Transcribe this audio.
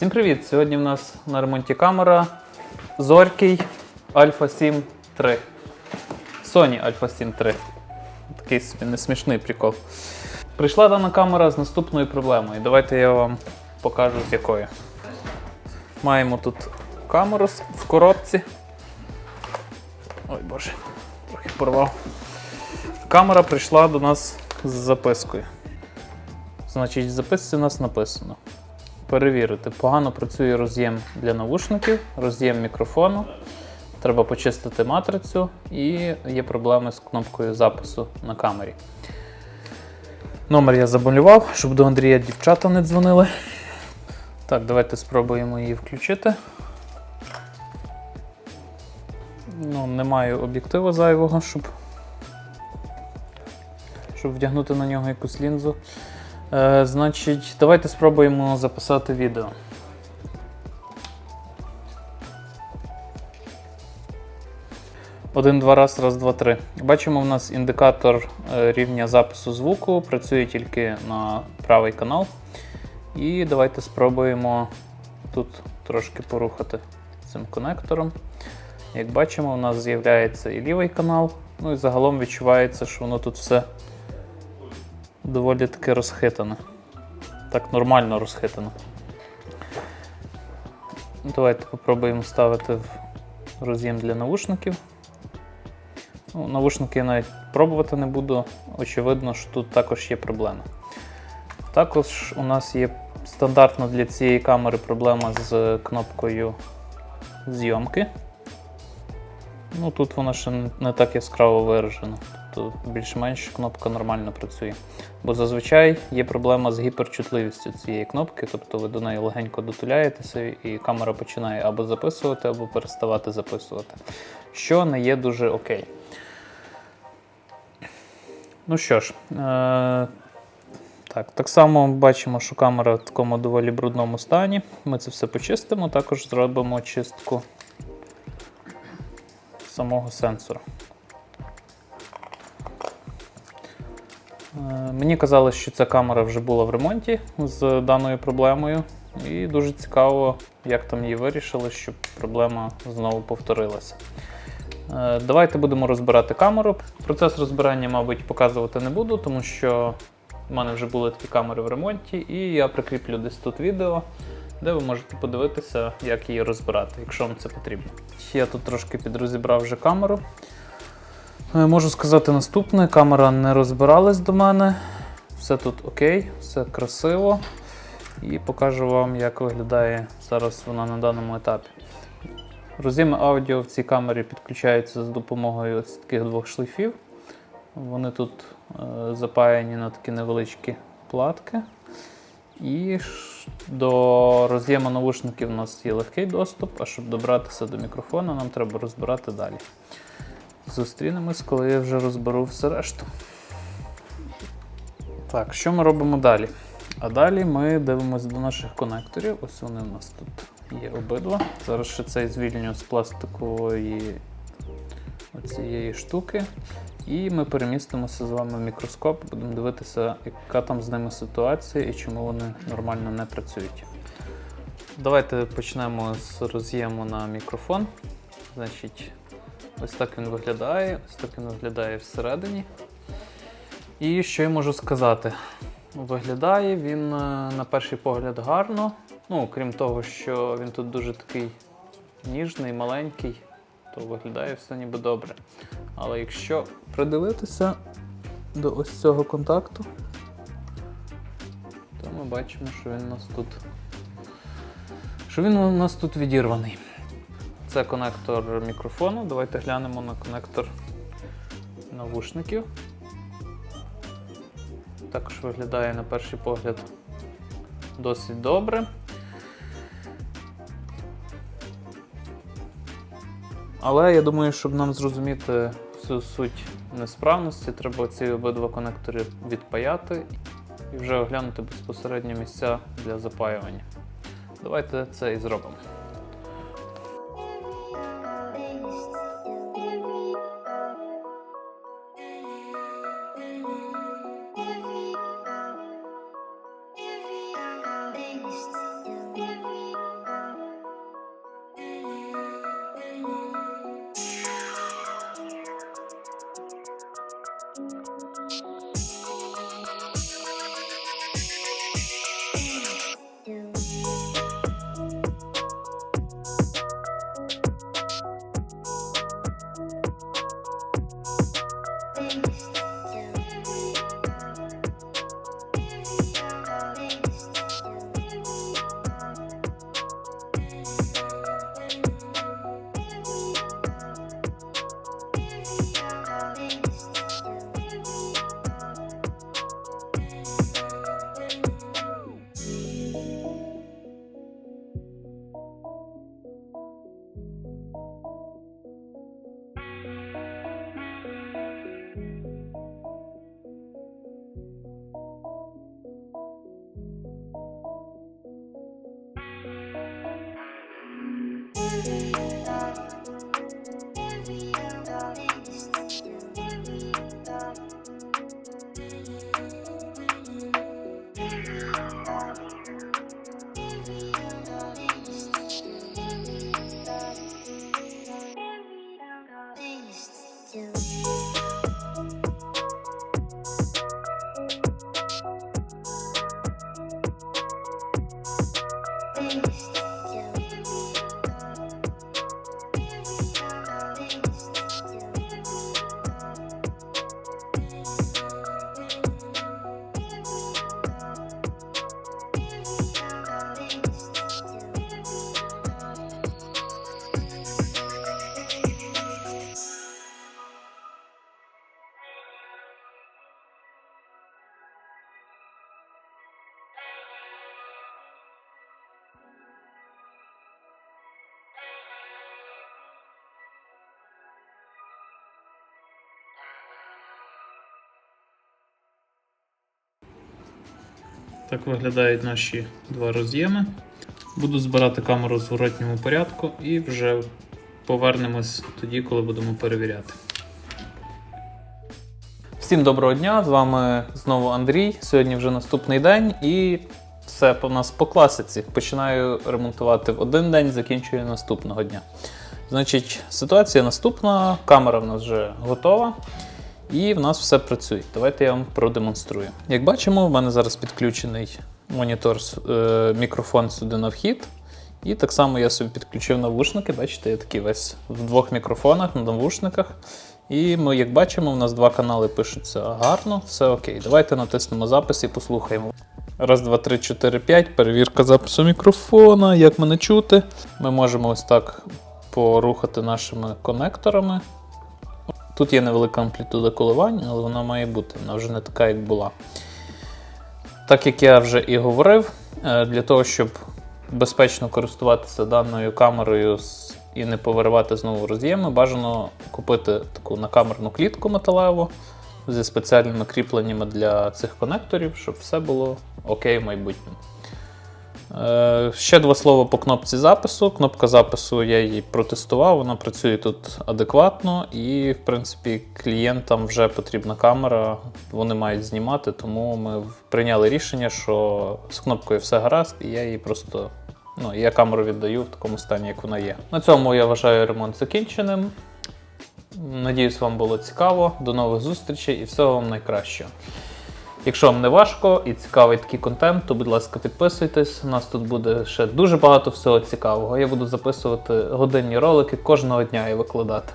Всім привіт! Сьогодні в нас на ремонті камера Зоркий Alpha 7 III. Sony Alpha 7 III. Такий собі несмішний прикол. Прийшла дана камера з наступною проблемою. Давайте я вам покажу з якою. Маємо тут камеру в коробці. Ой боже, трохи порвав. Камера прийшла до нас з запискою. Значить, в записці у нас написано. Перевірити, погано працює роз'єм для навушників, роз'єм мікрофону. Треба почистити матрицю і є проблеми з кнопкою запису на камері. Номер я заболював, щоб до Андрія дівчата не дзвонили. Так, давайте спробуємо її включити. Ну, не маю об'єктиву зайвого, щоб, щоб вдягнути на нього якусь лінзу. Е, значить, давайте спробуємо записати відео. Один, два, раз, раз, два, три. Бачимо, у нас індикатор е, рівня запису звуку, працює тільки на правий канал. І давайте спробуємо тут трошки порухати цим конектором. Як бачимо, у нас з'являється і лівий канал, ну і загалом відчувається, що воно тут все доволі таки розхитане. Так нормально розхитано. Давайте попробуємо ставити в роз'єм для навушників. Ну, навушники я навіть пробувати не буду. Очевидно, що тут також є проблема. Також у нас є стандартно для цієї камери проблема з кнопкою зйомки. Ну, тут вона ще не так яскраво виражена. Тобто більш-менш кнопка нормально працює. Бо зазвичай є проблема з гіперчутливістю цієї кнопки, тобто ви до неї легенько дотуляєтеся, і камера починає або записувати, або переставати записувати. Що не є дуже окей. Ну що ж, е- так, так само бачимо, що камера в такому доволі брудному стані. Ми це все почистимо, також зробимо чистку самого сенсора. Мені казали, що ця камера вже була в ремонті з даною проблемою, і дуже цікаво, як там її вирішили, щоб проблема знову повторилася. Е, Давайте будемо розбирати камеру. Процес розбирання, мабуть, показувати не буду, тому що в мене вже були такі камери в ремонті, і я прикріплю десь тут відео, де ви можете подивитися, як її розбирати, якщо вам це потрібно. Я тут трошки підрозібрав вже камеру. Е, Можу сказати наступне: камера не розбиралась до мене. Все тут окей, все красиво. І покажу вам, як виглядає зараз вона на даному етапі. Роз'єми аудіо в цій камері підключаються за допомогою ось таких двох шлейфів. Вони тут е, запаяні на такі невеличкі платки. І до роз'єму навушників у нас є легкий доступ, а щоб добратися до мікрофона, нам треба розбирати далі. Зустрінемось, коли я вже розберу все решту. Так, що ми робимо далі? А далі ми дивимося до наших конекторів. Ось вони у нас тут є обидва. Зараз ще цей звільню з пластикової оцієї штуки. І ми перемістимося з вами в мікроскоп, будемо дивитися, яка там з ними ситуація і чому вони нормально не працюють. Давайте почнемо з роз'єму на мікрофон. Значить, ось так він виглядає, ось так він виглядає всередині. І що я можу сказати? Виглядає він е, на перший погляд гарно. Ну, крім того, що він тут дуже такий ніжний, маленький, то виглядає все ніби добре. Але якщо придивитися до ось цього контакту, то ми бачимо, що він у нас тут. Що він у нас тут відірваний. Це конектор мікрофону. Давайте глянемо на конектор навушників. Також виглядає на перший погляд досить добре. Але я думаю, щоб нам зрозуміти всю суть несправності, треба ці обидва конектори відпаяти і вже оглянути безпосередньо місця для запаювання. Давайте це і зробимо. radio. Так виглядають наші два роз'єми. Буду збирати камеру в зворотньому порядку і вже повернемось тоді, коли будемо перевіряти. Всім доброго дня! З вами знову Андрій. Сьогодні вже наступний день і все по нас по класиці. Починаю ремонтувати в один день, закінчую наступного дня. Значить, ситуація наступна. Камера в нас вже готова. І в нас все працює. Давайте я вам продемонструю. Як бачимо, в мене зараз підключений монітор, е, мікрофон сюди на вхід. І так само я собі підключив навушники. Бачите, я такий весь в двох мікрофонах на навушниках. І ми, як бачимо, у нас два канали пишуться гарно, все окей. Давайте натиснемо запис і послухаємо. Раз, два, три, чотири, п'ять. Перевірка запису мікрофона. Як мене чути? Ми можемо ось так порухати нашими конекторами. Тут є невелика амплітуда коливань, але вона має бути, вона вже не така, як була. Так як я вже і говорив, е, для того, щоб безпечно користуватися даною камерою і не повиривати знову роз'єми, бажано купити таку накамерну клітку металеву зі спеціальними кріпленнями для цих конекторів, щоб все було окей в майбутньому. Е, Ще два слова по кнопці запису. Кнопка запису я її протестував, вона працює тут адекватно, і, в принципі, клієнтам вже потрібна камера, вони мають знімати, тому ми прийняли рішення, що з кнопкою все гаразд, і я її просто. Ну, я камеру віддаю в такому стані, як вона є. На цьому я вважаю ремонт закінченим. Надіюсь, вам було цікаво. До нових зустрічей і всього вам найкращого. Якщо вам не важко і цікавий такий контент, то будь ласка, підписуйтесь. У нас тут буде ще дуже багато всього цікавого. Я буду записувати годинні ролики кожного дня і викладати.